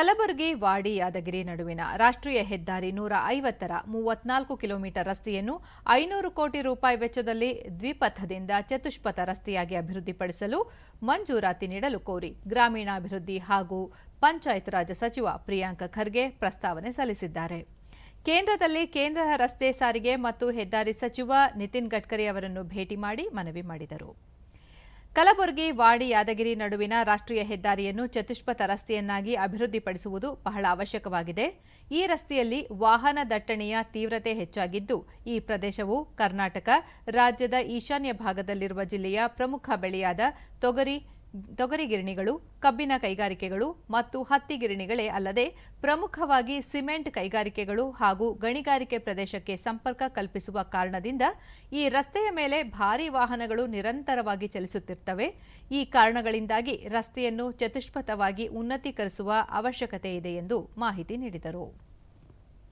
ಕಲಬುರಗಿ ವಾಡಿ ಯಾದಗಿರಿ ನಡುವಿನ ರಾಷ್ಟ್ರೀಯ ಹೆದ್ದಾರಿ ನೂರ ಐವತ್ತರ ಮೂವತ್ನಾಲ್ಕು ಕಿಲೋಮೀಟರ್ ರಸ್ತೆಯನ್ನು ಐನೂರು ಕೋಟಿ ರೂಪಾಯಿ ವೆಚ್ಚದಲ್ಲಿ ದ್ವಿಪಥದಿಂದ ಚತುಷ್ಪಥ ರಸ್ತೆಯಾಗಿ ಅಭಿವೃದ್ಧಿಪಡಿಸಲು ಮಂಜೂರಾತಿ ನೀಡಲು ಕೋರಿ ಗ್ರಾಮೀಣಾಭಿವೃದ್ಧಿ ಹಾಗೂ ಪಂಚಾಯತ್ ರಾಜ್ ಸಚಿವ ಪ್ರಿಯಾಂಕ ಖರ್ಗೆ ಪ್ರಸ್ತಾವನೆ ಸಲ್ಲಿಸಿದ್ದಾರೆ. ಕೇಂದ್ರದಲ್ಲಿ ಕೇಂದ್ರ ರಸ್ತೆ ಸಾರಿಗೆ ಮತ್ತು ಹೆದ್ದಾರಿ ಸಚಿವ ನಿತಿನ್ ಗಡ್ಕರಿ ಅವರನ್ನು ಭೇಟಿ ಮಾಡಿ ಮನವಿ ಮಾಡಿದರು. ಕಲಬುರಗಿ, ವಾಡಿ, ಯಾದಗಿರಿ ನಡುವಿನ ರಾಷ್ಟ್ರೀಯ ಹೆದ್ದಾರಿಯನ್ನು ಚತುಷ್ಪಥ ರಸ್ತೆಯನ್ನಾಗಿ ಅಭಿವೃದ್ಧಿಪಡಿಸುವುದು ಬಹಳ ಅವಶ್ಯಕವಾಗಿದೆ. ಈ ರಸ್ತೆಯಲ್ಲಿ ವಾಹನ ದಟ್ಟಣೆಯ ತೀವ್ರತೆ ಹೆಚ್ಚಾಗಿದ್ದು, ಈ ಪ್ರದೇಶವು ಕರ್ನಾಟಕ ರಾಜ್ಯದ ಈಶಾನ್ಯ ಭಾಗದಲ್ಲಿರುವ ಜಿಲ್ಲೆಯ ಪ್ರಮುಖ ಬೆಳೆಯಾದ ತೊಗರಿ ತೊಗರಿ ಗಿರಣಿಗಳು ಕಬ್ಬಿನ ಕೈಗಾರಿಕೆಗಳು ಮತ್ತು ಹತ್ತಿ ಗಿರಣಿಗಳೇ ಅಲ್ಲದೆ ಪ್ರಮುಖವಾಗಿ ಸಿಮೆಂಟ್ ಕೈಗಾರಿಕೆಗಳು ಹಾಗೂ ಗಣಿಗಾರಿಕೆ ಪ್ರದೇಶಕ್ಕೆ ಸಂಪರ್ಕ ಕಲ್ಪಿಸುವ ಕಾರಣದಿಂದ ಈ ರಸ್ತೆಯ ಮೇಲೆ ಭಾರೀ ವಾಹನಗಳು ನಿರಂತರವಾಗಿ ಚಲಿಸುತ್ತಿರ್ತವೆ. ಈ ಕಾರಣಗಳಿಂದಾಗಿ ರಸ್ತೆಯನ್ನು ಚತುಷ್ಪಥವಾಗಿ ಉನ್ನತೀಕರಿಸುವ ಅವಶ್ಯಕತೆ ಇದೆ ಎಂದು ಮಾಹಿತಿ ನೀಡಿದರು.